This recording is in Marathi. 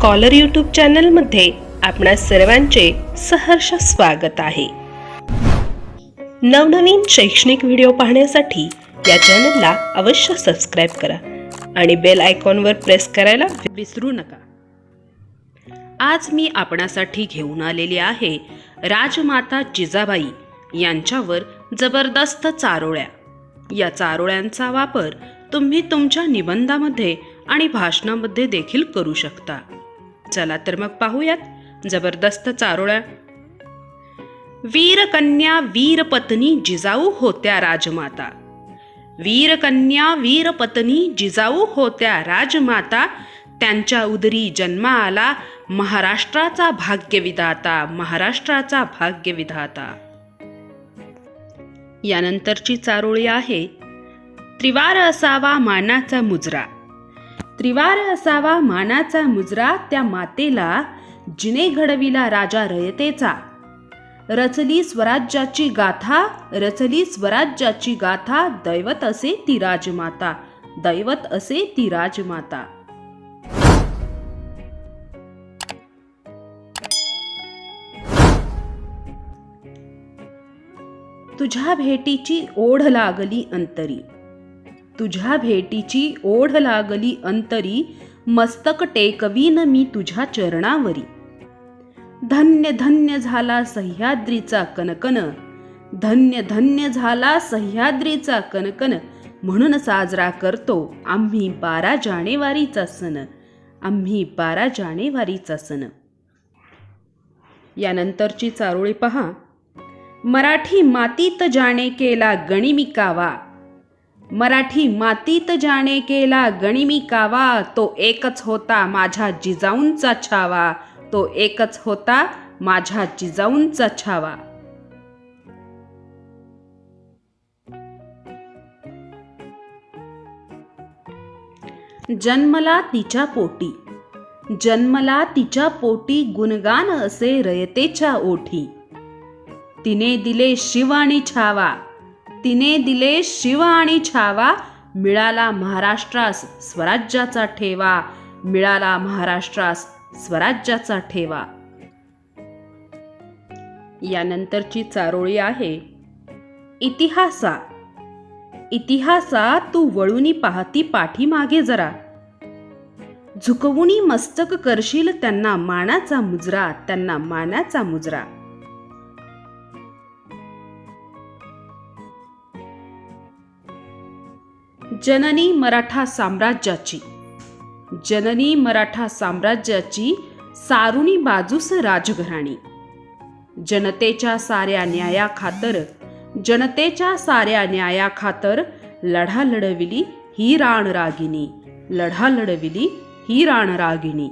कॉलर यूट्यूब चॅनलमध्ये आपणा सर्वांचे सहर्ष स्वागत आहे. नवनवीन शैक्षणिक व्हिडिओ पाहण्यासाठी या चॅनलला अवश्य सबस्क्राईब करा आणि बेल आयकॉनवर प्रेस करायला विसरू नका. आज मी आपणासाठी घेऊन आलेली आहे राजमाता जिजाबाई यांच्यावर जबरदस्त चारोळ्या. या चारोळ्यांचा वापर तुम्ही तुमच्या निबंधामध्ये आणि भाषणामध्ये देखील करू शकता. चला तर मग पाहूयात. जबरदस्त चारोळ्या वीरकन्या वीरपत्नी जिजाऊ होत्या राजमाता. वीरकन्या वीरपत्नी जिजाऊ होत्या राजमाता. त्यांच्या उदरी जन्मा आला महाराष्ट्राचा भाग्यविधाता महाराष्ट्राचा भाग्यविधाता. यानंतरची चारोळी आहे. त्रिवार असावा मानाचा मुजरा. त्रिवार असावा मानाचा मुजरा त्या मातेला जिने घडविला राजा रयतेचा. रचली स्वराज्याची गाथा रचली स्वराज्याची गाथा दैवत असे ती राजमाता दैवत असे ती राजमाता. तुझ्या भेटीची ओढ लागली अंतरी. तुझ्या भेटीची ओढ लागली अंतरी मस्तक टेकवीन मी तुझ्या चरणावरी. धन्य धन्य झाला सह्याद्रीचा कनकन धन्य धन्य झाला सह्याद्रीचा कनकन म्हणून साजरा करतो आम्ही बारा जानेवारीचा सण आम्ही बारा जानेवारीचा सण. यानंतरची चारोळी पहा. मराठी मातीत जाणे केला गणिमिकावा मराठी मातीत जाणे केला गणिमी कावा तो एकच होता माझ्या जिजाऊंचा छावा. तो एकच होता माझ्या जिजाऊंचा छावा. जन्मला तिच्या पोटी. जन्मला तिच्या पोटी गुणगान असे रयतेच्या ओठी. तिने दिले शिवानी छावा. तिने दिले शिव आणि छावा. मिळाला महाराष्ट्रास स्वराज्याचा ठेवा. मिळाला महाराष्ट्रास स्वराज्याचा ठेवा. यानंतरची चारोळी आहे इतिहासा. इतिहासा तू वळूनी पाहती पाठीमागे जरा. झुकवुनी मस्तक करशील त्यांना मानाचा मुजरा त्यांना मानाचा मुजरा. जननी मराठा साम्राज्याची. जननी मराठा साम्राज्याची सारुणी बाजूस राजघराणी. जनतेच्या साऱ्या न्याया खातर जनतेच्या साऱ्या न्याया खातर लढा लढविली ही राणरागिणी. लढा लढविली ही राणरागिणी.